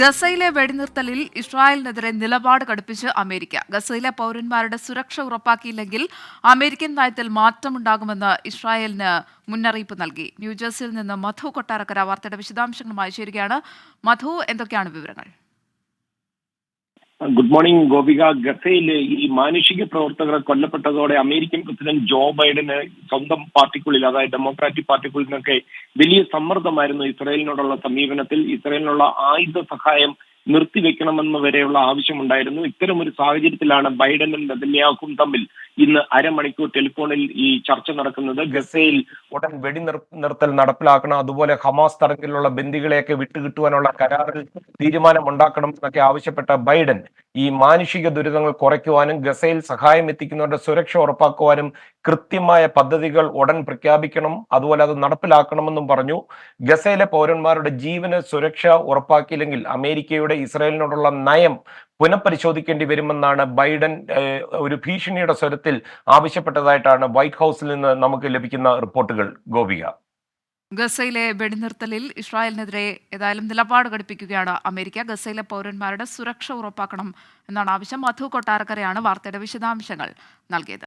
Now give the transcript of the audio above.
ഗസയിലെ വെടിനിർത്തലിൽ ഇസ്രായേലിനെതിരെ നിലപാട് കടുപ്പിച്ച് അമേരിക്ക. ഗസയിലെ പൗരന്മാരുടെ സുരക്ഷ ഉറപ്പാക്കിയില്ലെങ്കിൽ അമേരിക്കൻ നയത്തിൽ മാറ്റമുണ്ടാകുമെന്ന് ഇസ്രായേലിന് മുന്നറിയിപ്പ് നൽകി. ന്യൂജേഴ്സിയിൽ നിന്ന് മധു കൊട്ടാരക്കര വാർത്തയുടെ വിശദാംശങ്ങളുമായി ചേരുകയാണ്. മധു എന്തൊക്കെയാണ് വിവരങ്ങൾ? Good morning Gopika. ഗസയിൽ ഈ മാനുഷിക പ്രവർത്തകർ കൊല്ലപ്പെട്ടതോടെ അമേരിക്കൻ പ്രസിഡന്റ് ജോ ബൈഡന് സ്വന്തം പാർട്ടിക്കുള്ളിൽ അതായത് ഡെമോക്രാറ്റിക് പാർട്ടിക്കുള്ളിൽ നിന്നൊക്കെ വലിയ സമ്മർദ്ദമായിരുന്നു ഇസ്രായേലിനോടുള്ള സമീപനത്തിൽ. ഇസ്രായേലിനുള്ള ആയുധ സഹായം നിർത്തിവെക്കണമെന്ന് വരെയുള്ള ആവശ്യമുണ്ടായിരുന്നു. ഇത്തരം ഒരു സാഹചര്യത്തിലാണ് ബൈഡനും നെതന്യാഹും തമ്മിൽ ഇന്ന് അരമണിക്കൂർ ടെലിഫോണിൽ ഈ ചർച്ച നടക്കുന്നത്. ഗസയിൽ ഉടൻ വെടി നിർത്തൽ നടപ്പിലാക്കണം. അതുപോലെ ഹമാസ് തരത്തിലുള്ള ബന്ദികളെയൊക്കെ വിട്ടുകിട്ടുവാനുള്ള കരാറിൽ തീരുമാനമുണ്ടാക്കണം എന്നൊക്കെ ആവശ്യപ്പെട്ട ബൈഡൻ ഈ മാനുഷിക ദുരിതങ്ങൾ കുറയ്ക്കുവാനും ഗസയിൽ സഹായം എത്തിക്കുന്നവരുടെ സുരക്ഷ ഉറപ്പാക്കുവാനും കൃത്യമായ പദ്ധതികൾ ഉടൻ പ്രഖ്യാപിക്കണം. അതുപോലെ അത് നടപ്പിലാക്കണമെന്നും പറഞ്ഞു. ഗസയിലെ പൗരന്മാരുടെ ജീവന് സുരക്ഷ ഉറപ്പാക്കിയില്ലെങ്കിൽ അമേരിക്കയുടെ ഇസ്രായേലിനോടുള്ള നയം പുനഃപരിശോധിക്കേണ്ടി വരുമെന്നാണ് ബൈഡൻ ഒരു ഭീഷണിയുടെ സ്വരത്തിൽ ആവശ്യപ്പെട്ടതായിട്ടാണ് വൈറ്റ് ഹൗസിൽ നിന്ന് നമുക്ക് ലഭിക്കുന്ന റിപ്പോർട്ടുകൾ. ഗോപിക. ഗസയിലെ വെടിനിർത്തലിൽ ഇസ്രായേലിനെതിരെ ഏതായാലും നിലപാട് ഘടിപ്പിക്കുകയാണ് അമേരിക്ക. ഗസയിലെ പൗരന്മാരുടെ സുരക്ഷ ഉറപ്പാക്കണം എന്നാണ് ആവശ്യം. മധു കൊട്ടാരക്കരയാണ് വാർത്തയുടെ വിശദാംശങ്ങൾ നൽകിയത്.